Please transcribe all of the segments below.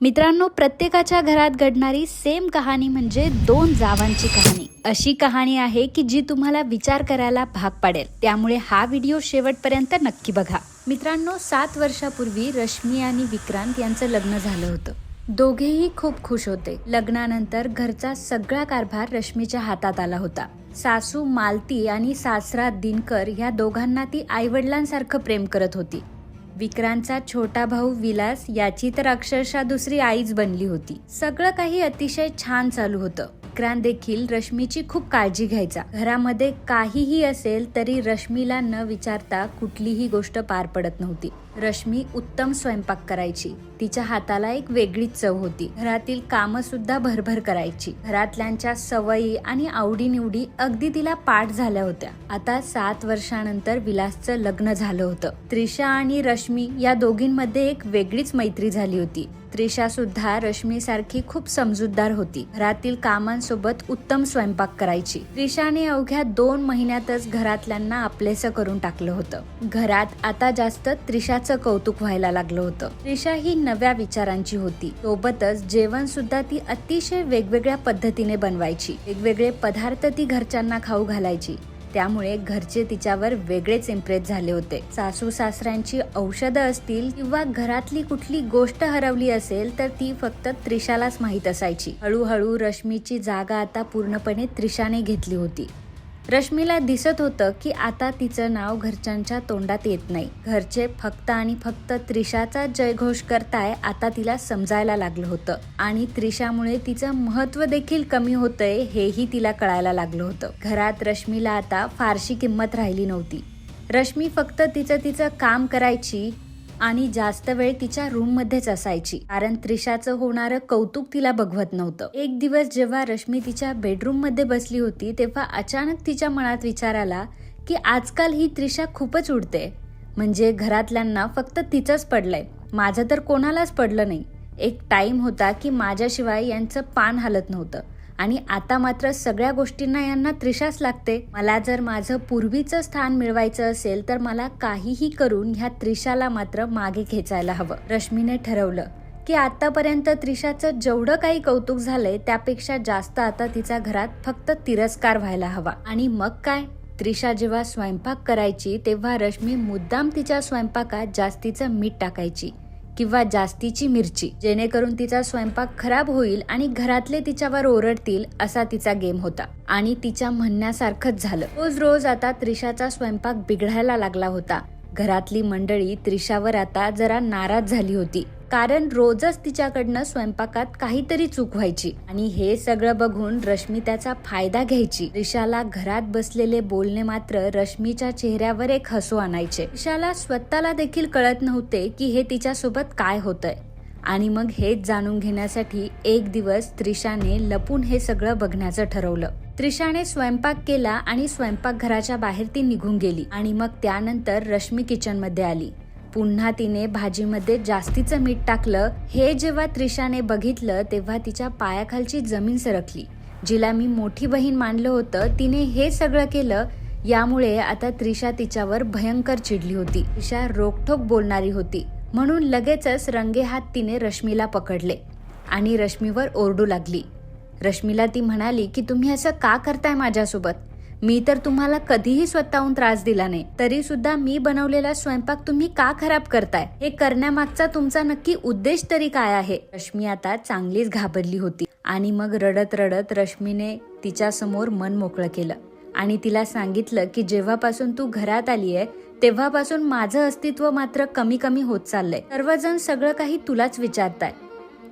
मित्रांनो प्रत्येकाच्या घरात घडणारी सेम कहाणी म्हणजे दोन जावांची कहाणी. अशी कहाणी आहे की जी तुम्हाला विचार करायला भाग पाडेल. त्यामुळे हा व्हिडिओ शेवटपर्यंत नक्की बघा. मित्रांनो सात वर्षापूर्वी रश्मी आणि विक्रांत यांचं लग्न झालं होतं. दोघेही खूप खुश होते. लग्नानंतर घरचा सगळा कारभार रश्मीच्या हातात आला होता. सासू मालती आणि सासरा दिनकर ह्या दोघांना ती आईवडिलांसारखं प्रेम करत होती. विक्रांतचा छोटा भाऊ विलास याची तर अक्षरशः दुसरी आईच बनली होती. सगळं काही अतिशय छान चालू होतं. विक्रांत देखील रश्मीची खूप काळजी घ्यायचा. घरामध्ये काहीही असेल तरी रश्मीला न विचारता कुठलीही गोष्ट पार पडत नव्हती. रश्मी उत्तम स्वयंपाक करायची. तिच्या हाताला एक वेगळीच चव होती. घरातील कामंसुद्धा भरभर करायची. घरातल्यांच्या सवयी आणि आवडीनिवडी अगदी तिला पाठ झाल्या होत्या. आता सात वर्षानंतर विलासचं लग्न झालं होतं. त्रिशा आणि रश्मी या दोघींमध्ये एक वेगळीच मैत्री झाली होती. त्रिशा सुद्धा रश्मी सारखी खूप समजूतदार होती. घरातील कामांसोबत उत्तम स्वयंपाक करायची. त्रिशाने अवघ्या दोन महिन्यातच घरातल्यांना आपलेसं करून टाकलं होतं. घरात आता जास्त त्रिशाच कौतुक व्हायला लागलं होतं. त्रिशा ही नव्या विचारांची होती. सोबतच जेवण सुद्धा ती अतिशय वेगवेगळ्या पद्धतीने बनवायची. वेगवेगळे पदार्थ ती घरच्यांना खाऊ घालायची. त्यामुळे घरचे तिच्यावर वेगळेच इम्प्रेस झाले होते. सासू सासऱ्यांची औषधं असतील किंवा घरातली कुठली गोष्ट हरवली असेल तर ती फक्त त्रिशालाच माहीत असायची. हळूहळू रश्मीची जागा आता पूर्णपणे त्रिशाने घेतली होती. रश्मीला दिसत होतं की आता तिचं नाव घरच्यांच्या तोंडात येत नाही. घरचे फक्त आणि फक्त त्रिशाचा जयघोष करताय आता तिला समजायला लागलं होतं. आणि त्रिशामुळे तिचं महत्त्व देखील कमी होतंय हेही तिला कळायला लागलं होतं. घरात रश्मीला आता फारशी किंमत राहिली नव्हती. रश्मी फक्त तिचं तिचं काम करायची आणि जास्त वेळ तिच्या रूममध्येच असायची. कारण त्रिशाचं होणारं कौतुक तिला बघवत नव्हतं. एक दिवस जेव्हा रश्मी तिच्या बेडरूममध्ये बसली होती तेव्हा अचानक तिच्या मनात विचार आला की आजकाल ही त्रिशा खूपच उडते. म्हणजे घरातल्यांना फक्त तिचंच पडलंय. माझं तर कोणालाच पडलं नाही. एक टाइम होता की माझ्याशिवाय यांचं पान हलत नव्हतं. आणि आता मात्र सगळ्या गोष्टींना यांना त्रिशाच लागते. मला जर माझं पूर्वीचं स्थान मिळवायचं असेल तर मला काहीही करून ह्या त्रिशाला मात्र मागे खेचायला हवं. रश्मीने ठरवलं की आतापर्यंत त्रिशाचं जेवढं काही कौतुक झालंय त्यापेक्षा जास्त आता तिच्या घरात फक्त तिरस्कार व्हायला हवा. आणि मग काय? त्रिशा जेव्हा स्वयंपाक करायची तेव्हा रश्मी मुद्दाम तिच्या स्वयंपाकात जास्तीचं मीठ टाकायची. किंवा जास्तीची मिरची जेणेकरून तिचा स्वयंपाक खराब होईल आणि घरातले तिच्यावर ओरडतील असा तिचा गेम होता. आणि तिच्या म्हणण्यासारखंच झालं. रोज रोज आता त्रिशाचा स्वयंपाक बिघडायला लागला होता. घरातली मंडळी त्रिशावर आता जरा नाराज झाली होती. कारण रोजच तिच्याकडनं स्वयंपाकात काहीतरी चूक व्हायची. आणि हे सगळं बघून रश्मी त्याचा फायदा घ्यायची. रिशाला घरात बसलेले बोलणे मात्र रश्मीच्या चेहऱ्यावर एक हसू आणायचे. रिशाला स्वतःला देखील कळत नव्हते की हे तिच्यासोबत काय होतंय. आणि मग हेच जाणून घेण्यासाठी एक दिवस त्रिशाने लपून हे सगळं बघण्याचं ठरवलं. त्रिशाने स्वयंपाक केला आणि स्वयंपाकघराच्या बाहेर ती निघून गेली. आणि मग त्यानंतर रश्मी किचनमध्ये आली. पुन्हा तिने भाजीमध्ये जास्तीचं मीठ टाकलं. हे जेव्हा त्रिशाने बघितलं तेव्हा तिच्या पायाखालची जमीन सरकली. जिला मी मोठी बहीण मानलं होतं तिने हे सगळं केलं. यामुळे आता त्रिशा तिच्यावर भयंकर चिडली होती. त्रिशा रोकठोक बोलणारी होती. म्हणून लगेचच रंगेहात तिने रश्मीला पकडले आणि रश्मीवर ओरडू लागली. रश्मीला ती म्हणाली की तुम्ही असं का करताय माझ्यासोबत? मी तर तुम्हाला कधीही स्वतःहून त्रास दिला नाही. तरी सुद्धा मी बनवलेला स्वयंपाक तुम्ही का खराब करताय? हे करण्यामागचा तुमचा नक्की उद्देश तरी काय आहे? रश्मी आता चांगलीच घाबरली होती आणि मग रडत रडत रश्मीने तिच्या समोर मन मोकळं केलं आणि तिला सांगितलं की जेव्हापासून तू घरात आली आहे तेव्हापासून माझं अस्तित्व मात्र कमी कमी होत चाललंय. सर्वजण सगळं काही तुलाच विचारताय.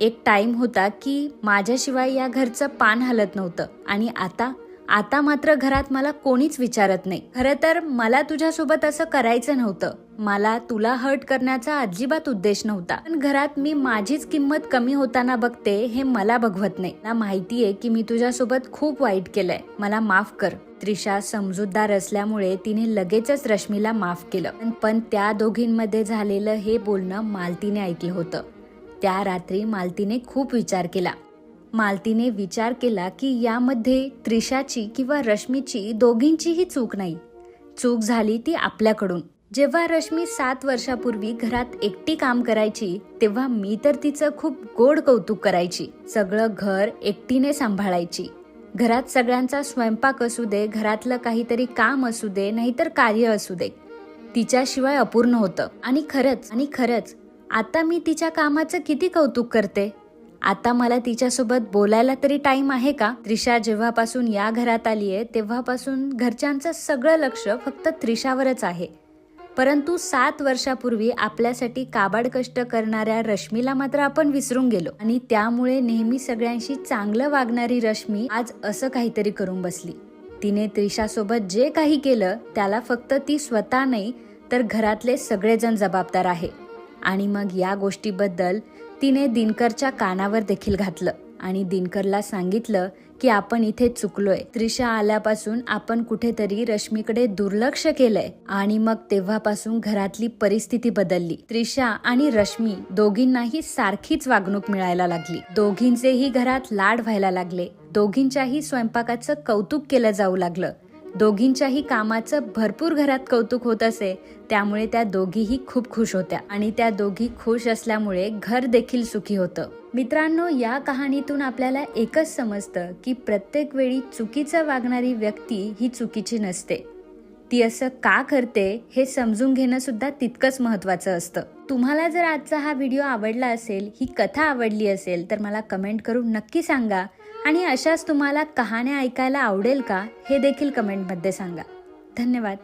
एक टाइम होता की माझ्याशिवाय या घरचं पान हलत नव्हतं आणि आता आता मात्र घरात मला कोणीच विचारत नाही. खरं तर मला तुझ्यासोबत असं करायचं नव्हतं. मला तुला हर्ट करण्याचा अजिबात उद्देश नव्हता. पण घरात मी माझीच किंमत कमी होताना बघते हे मला बघवत नाही. मला माहितीये की मी तुझ्यासोबत खूप वाईट केलंय. मला माफ कर. त्रिशा समजूतदार असल्यामुळे तिने लगेचच रश्मीला माफ केलं. पण- पण त्या दोघींमध्ये झालेलं हे बोलणं मालतीने ऐकलं होतं. त्या रात्री मालतीने खूप विचार केला. मालतीने विचार केला की यामध्ये त्रिशाची किंवा रश्मीची दोघींचीही चूक नाही. चूक झाली ती आपल्याकडून. जेव्हा रश्मी सात वर्षापूर्वी घरात एकटी काम करायची तेव्हा मी तर तिचं खूप गोड कौतुक करायची. सगळं घर एकटीने सांभाळायची. घरात सगळ्यांचा स्वयंपाक असू दे घरातलं काहीतरी काम असू दे नाहीतर कार्य असू दे. तिच्याशिवाय अपूर्ण होतं. आणि खरंच आणि खरंच आता मी तिच्या कामाचं किती कौतुक करते? आता मला तिच्यासोबत बोलायला तरी टाइम आहे का? त्रिशा जेव्हापासून या घरात आली आहे तेव्हापासून घरच्यांचं सगळं लक्ष फक्त त्रिशावरच आहे. परंतु सात वर्षापूर्वी आपल्यासाठी काबाड कष्ट करणाऱ्या रश्मीला मात्र आपण विसरून गेलो. आणि त्यामुळे नेहमी सगळ्यांशी चांगलं वागणारी रश्मी आज असं काहीतरी करून बसली. तिने त्रिशासोबत जे काही केलं त्याला फक्त ती स्वतः नाही तर घरातले सगळेजण जबाबदार आहे. आणि मग या गोष्टीबद्दल तिने दिनकरच्या कानावर देखील घातलं आणि दिनकरला सांगितलं की आपण इथे चुकलोय. त्रिशा आल्यापासून आपण कुठेतरी रश्मीकडे दुर्लक्ष केलंय आणि मग तेव्हापासून घरातली परिस्थिती बदलली. त्रिशा आणि रश्मी दोघींनाही सारखीच वागणूक मिळायला लागली. दोघींचेही घरात लाड व्हायला लागले. दोघींच्याही स्वयंपाकाचं कौतुक केलं जाऊ लागलं. दोघींच्याही कामाचं भरपूर घरात कौतुक होत असे. त्यामुळे त्या दोघीही खूप खुश होत्या आणि त्या दोघी खुश असल्यामुळे घर देखील सुखी होतं. मित्रांनो या कहाणीतून आपल्याला एकच समजतं की प्रत्येक वेळी चुकीचं वागणारी व्यक्ती ही चुकीची नसते. ती असं का करते हे समजून घेणं सुद्धा तितकंच महत्वाचं असतं. तुम्हाला जर आजचा हा व्हिडिओ आवडला असेल ही कथा आवडली असेल तर मला कमेंट करून नक्की सांगा. आणि अशाच तुम्हाला कहाण्या ऐकायला आवडेल का हे देखील कमेंटमध्ये सांगा. धन्यवाद.